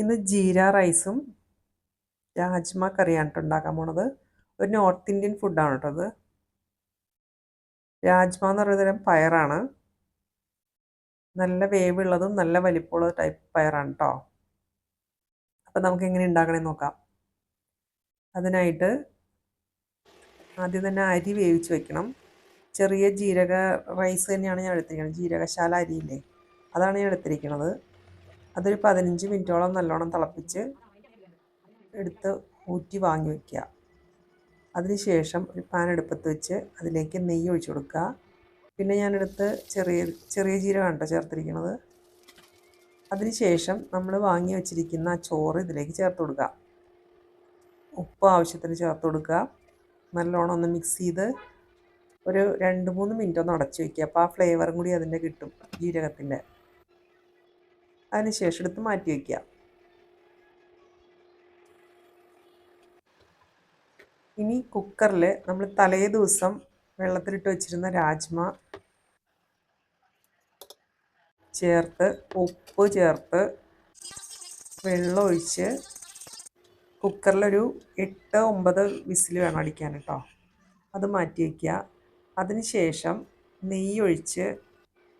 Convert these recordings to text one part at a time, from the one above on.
ഇന്ന് ജീര റൈസും രാജ്മ കറിയാണ് കേട്ടോ ഉണ്ടാക്കാൻ പോണത്. ഒരു നോർത്ത് ഇന്ത്യൻ ഫുഡാണ് കേട്ടോ അത്. രാജ്മ എന്ന് പറയുന്ന തരം പയറാണ്. നല്ല വേവുള്ളതും നല്ല വലിപ്പമുള്ള ടൈപ്പ് പയറാണ് കേട്ടോ അപ്പം നമുക്ക് എങ്ങനെ ഉണ്ടാക്കണേ നോക്കാം. അതിനായിട്ട് ആദ്യം തന്നെ അരി വേവിച്ച് വെക്കണം. ചെറിയ ജീരക റൈസ് തന്നെയാണ് ഞാൻ എടുത്തിരിക്കുന്നത് ജീരകശാല അരിയില്ലേ? അതാണ് ഞാൻ എടുത്തിരിക്കുന്നത് അതൊരു പതിനഞ്ച് മിനിറ്റോളം നല്ലോണം തിളപ്പിച്ച് എടുത്ത് ഊറ്റി വാങ്ങി വയ്ക്കുക അതിനുശേഷം ഒരു പാൻ എടുപ്പത്ത് വെച്ച് അതിലേക്ക് നെയ്യ് ഒഴിച്ചു കൊടുക്കുക. പിന്നെ ഞാനെടുത്ത് ചെറിയ ചെറിയ ജീരകമാണ് കേട്ടോ ചേർത്തിരിക്കുന്നത് അതിനുശേഷം നമ്മൾ വാങ്ങി വെച്ചിരിക്കുന്ന ചോറ് ഇതിലേക്ക് ചേർത്ത് കൊടുക്കുക. ഉപ്പ് ആവശ്യത്തിന് ചേർത്ത് കൊടുക്കുക. നല്ലോണം ഒന്ന് മിക്സ് ചെയ്ത് ഒരു രണ്ട് മൂന്ന് മിനിറ്റ് ഒന്ന് അടച്ചു വയ്ക്കുക അപ്പോൾ ആ ഫ്ലേവറും കൂടി അതിന്റെ കിട്ടും ജീരകത്തിന്റെ. അതിന് ശേഷം എടുത്ത് മാറ്റി വയ്ക്കുക ഇനി കുക്കറിൽ നമ്മൾ തലേ ദിവസം വെള്ളത്തിലിട്ട് വെച്ചിരുന്ന രാജ്മ ചേർത്ത് ഉപ്പ് ചേർത്ത് വെള്ളം ഒഴിച്ച് കുക്കറിലൊരു എട്ട് ഒമ്പത് വിസിൽ വേണം അടിക്കാൻ കേട്ടോ. അത് മാറ്റി വയ്ക്കുക അതിന് ശേഷം നെയ്യ് ഒഴിച്ച്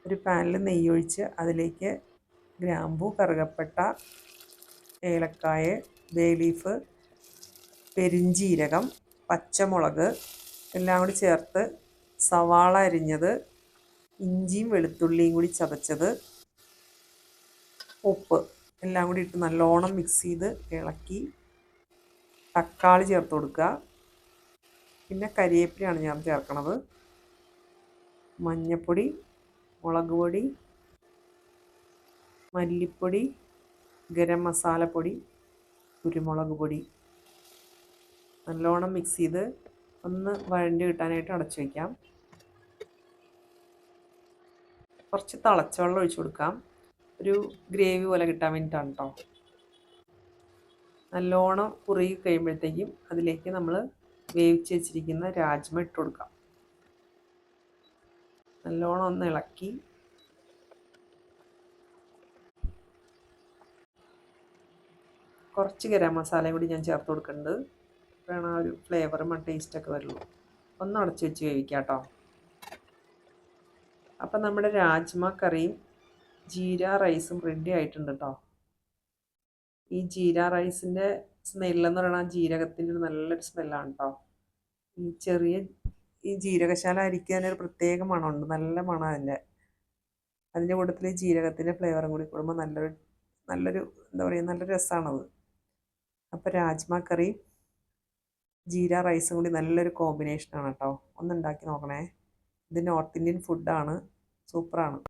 ഒരു പാനിൽ നെയ്യൊഴിച്ച് അതിലേക്ക് ഗ്രാമ്പു കറുകപ്പട്ട ഏലക്കായ ബേ ലീഫ് പെരിഞ്ചീരകം പച്ചമുളക് എല്ലാം കൂടി ചേർത്ത് സവാള അരിഞ്ഞത് ഇഞ്ചിയും വെളുത്തുള്ളിയും കൂടി ചതച്ചത് ഉപ്പ് എല്ലാം കൂടി ഇട്ട് നല്ലോണം മിക്സ് ചെയ്ത് ഇളക്കി തക്കാളി ചേർത്ത് കൊടുക്കുക. പിന്നെ കരിവേപ്പിലയാണ് ഞാൻ ചേർക്കണത്. മഞ്ഞൾപ്പൊടി മുളക് പൊടി മല്ലിപ്പൊടി ഗരം മസാലപ്പൊടി കുരുമുളക് പൊടി. നല്ലോണം മിക്സ് ചെയ്ത് ഒന്ന് വഴണ്ടി കിട്ടാനായിട്ട് അടച്ചു വയ്ക്കാം കുറച്ച് തിളച്ചവെള്ളം ഒഴിച്ചു കൊടുക്കാം. ഒരു ഗ്രേവി പോലെ കിട്ടാൻ വേണ്ടിയിട്ടാണ് കേട്ടോ നല്ലോണം കുറുകി കഴിയുമ്പോഴത്തേക്കും അതിലേക്ക് നമ്മൾ വേവിച്ച് വെച്ചിരിക്കുന്ന രാജ്മ ഇട്ട് കൊടുക്കാം. നല്ലോണം ഒന്ന് ഇളക്കി കുറച്ച് ഗരം മസാലയും കൂടി ഞാൻ ചേർത്ത് കൊടുക്കുന്നുണ്ട്. അപ്പോഴാണ് ആ ഒരു ഫ്ലേവറും ആ ടേസ്റ്റൊക്കെ വരുള്ളൂ. ഒന്ന് അടച്ച് വെച്ച് വേവിക്കാം കേട്ടോ. അപ്പം നമ്മുടെ രാജ്മ കറിയും ജീര റൈസും റെഡി ആയിട്ടുണ്ട് കേട്ടോ. ഈ ജീര റൈസിന്റെ സ്മെല്ലെന്ന് പറയുന്നത് ആ ജീരകത്തിന്റെ ഒരു നല്ലൊരു സ്മെല്ലാണ് കേട്ടോ. ഈ ചെറിയ ഈ ജീരകശാല അരിക്ക് തന്നെ ഒരു പ്രത്യേക മണമുണ്ട്. നല്ല മണം അതിന്റെ. അതിന്റെ കൂട്ടത്തിൽ ജീരകത്തിന്റെ ഫ്ലേവറും കൂടി കൂടുമ്പോൾ നല്ലൊരു നല്ലൊരു എന്താ പറയുക നല്ല രസമാണത്. അപ്പോൾ രാജ്മ കറി ജീര റൈസും കൂടി നല്ലൊരു കോമ്പിനേഷനാണ് കേട്ടോ ഒന്ന് ഉണ്ടാക്കി നോക്കണേ. ഇത് നോർത്ത് ഇന്ത്യൻ ഫുഡാണ് സൂപ്പറാണ്